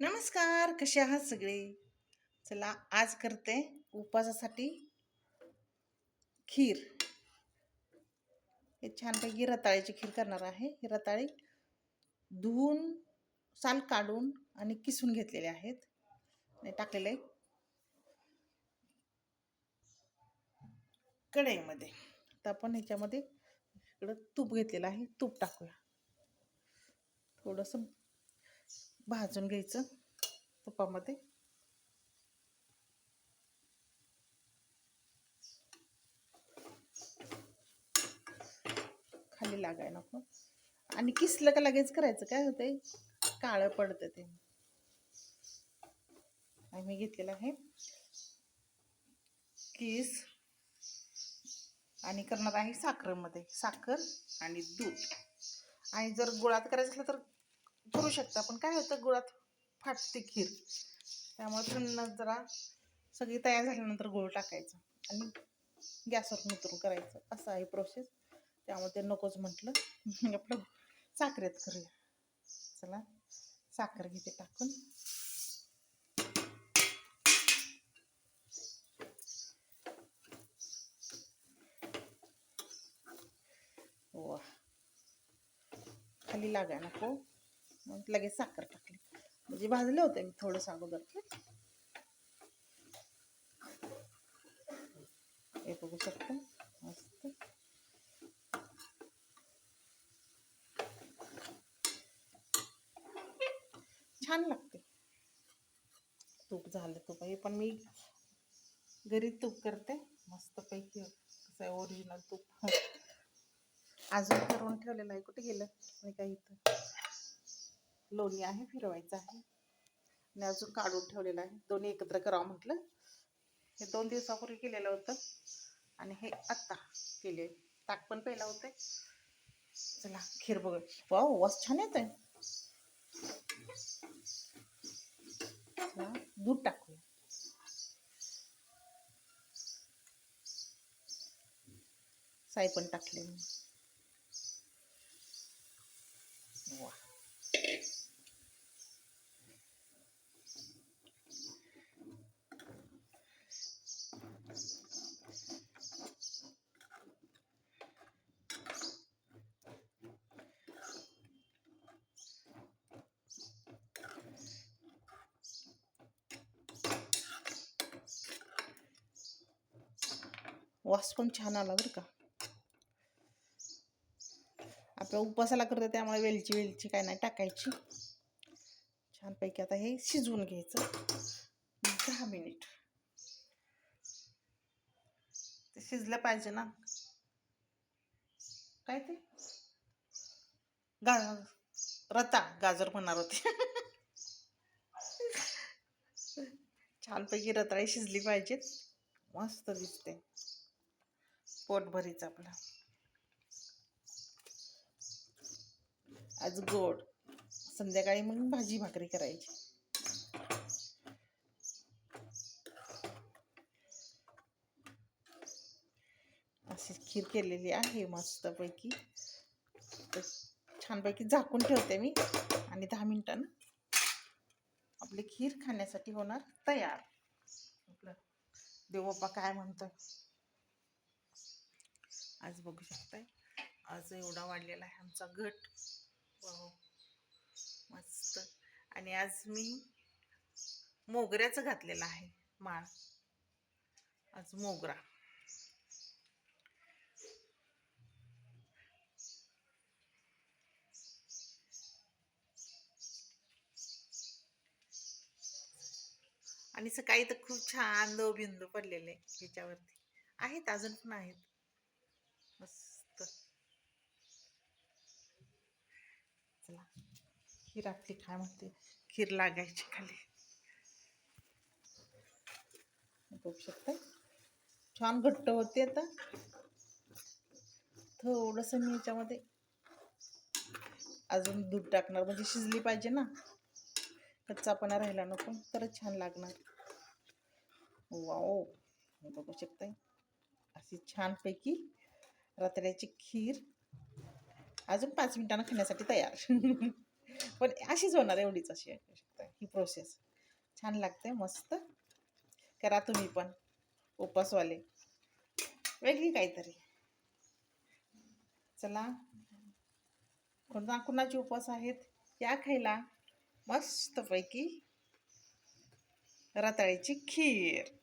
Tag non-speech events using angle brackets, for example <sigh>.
नमस्कार कसे आहात सगळे? चला आज करते उपवासासाठी खीर. हे छानपैकी रताळ्याची खीर करणार आहे. ही रताळी धुवून साल काढून आणि किसून घेतलेले आहेत. आणि टाकलेले आहे कढईमध्ये. आता आपण ह्याच्यामध्ये इकडं तूप घेतलेलं आहे. तूप टाकूया. थोडंसं भाजून घ्यायचं तुपामध्ये. खाली लागाय नको. आणि किसलं का लगेच करायचं? काय होतंय? काळं पडतं ते. आणि मी घेतलेलं आहे किस. आणि करणार आहे साखरेमध्ये. साखर आणि दूध. आणि जर गुळात करायचं असलं तर भरू शकता. पण काय होतं गुळात फाटते खीर. त्यामुळे थंड जरा सगळी तयार झाल्यानंतर गुळ टाकायचं आणि गॅसवर उतरून करायचं. असं आहे प्रोसेस त्यामुळे ते नकोच म्हटलं. आपलं साखरेत करूया. चला साखर घेते टाकून. वा. खाली लागा नको. मग लगेच साखर टाकली. म्हणजे भाजले होते मी थोडंसं अगोदर. हे बघू शकता. मस्त. छान लागते. तूप झालं तूप हे पण मी घरी तूप करते. मस्तपैकी कसं आहे ओरिजिनल तूप. अजून करून ठेवलेलं आहे. कुठे गेलं? मी काही इथं लोणी आहे फिरवायचं आहे. आणि अजून काढून ठेवलेलं आहे. दोन्ही एकत्र करावं म्हटलं. हे दोन दिवसापूर्वी केलेलं होतं. आणि हे आत्ता केले. ताक पण पहिला होते. चला खीर बघ वा वास छान येत आहे दूध टाकूया. साई पण टाकले. मी वा वास पण छान आला बरं का. आपल्या उपवासाला करतो त्यामुळे वेलची वेलची काय नाही टाकायची. छानपैकी आता हे शिजवून घ्यायचं. दहा मिनिट. ते शिजलं पाहिजे ना. काय ते? गा रता गाजर म्हणणार होते. छानपैकी रताळी शिजली पाहिजेत. मस्त दिसते. पोटभरीच आपला. आज गोड. संध्याकाळी मग भाजी भाकरी करायची. अशी खीर केलेली आहे मस्तपैकी. छानपैकी झाकून ठेवते मी. आणि दहा मिनिटानं आपली खीर खाण्यासाठी होणार तयार. आपलं देवबाप्पा काय म्हणतोय आज बघू शकताय. आज एवढा वाढलेला आहे आमचा घट. मस्त. आणि आज मी मोगऱ्याचं घातलेलं आहे माळ. आज मोगरा. आणि सकाळी तर खूप छान दव बिंदू पडलेले ह्याच्यावरती आहेत अजून पण आहेत. मस्त. चला खीर आपली काय म्हणते. खीर लागायची खाली. बघू शकता छान घट्ट होते आता. थोडस मी याच्यामध्ये अजून दूध टाकणार. म्हणजे शिजली पाहिजे ना. कच्चापणा राहिला नको तरच छान लागणार. वाओ बघू शकताय? अशी छानपैकी रताळ्याची खीर. अजून पाच मिनिटांना खाण्यासाठी तयार. <laughs> पण अशीच होणार एवढीच अशी ही प्रोसेस छान लागते मस्त. करा तुम्ही पण. उपासवाले. वेगळी काहीतरी. चला. कोणा कुणाचे उपवास आहेत? या खायला मस्तपैकी रताळ्याची खीर.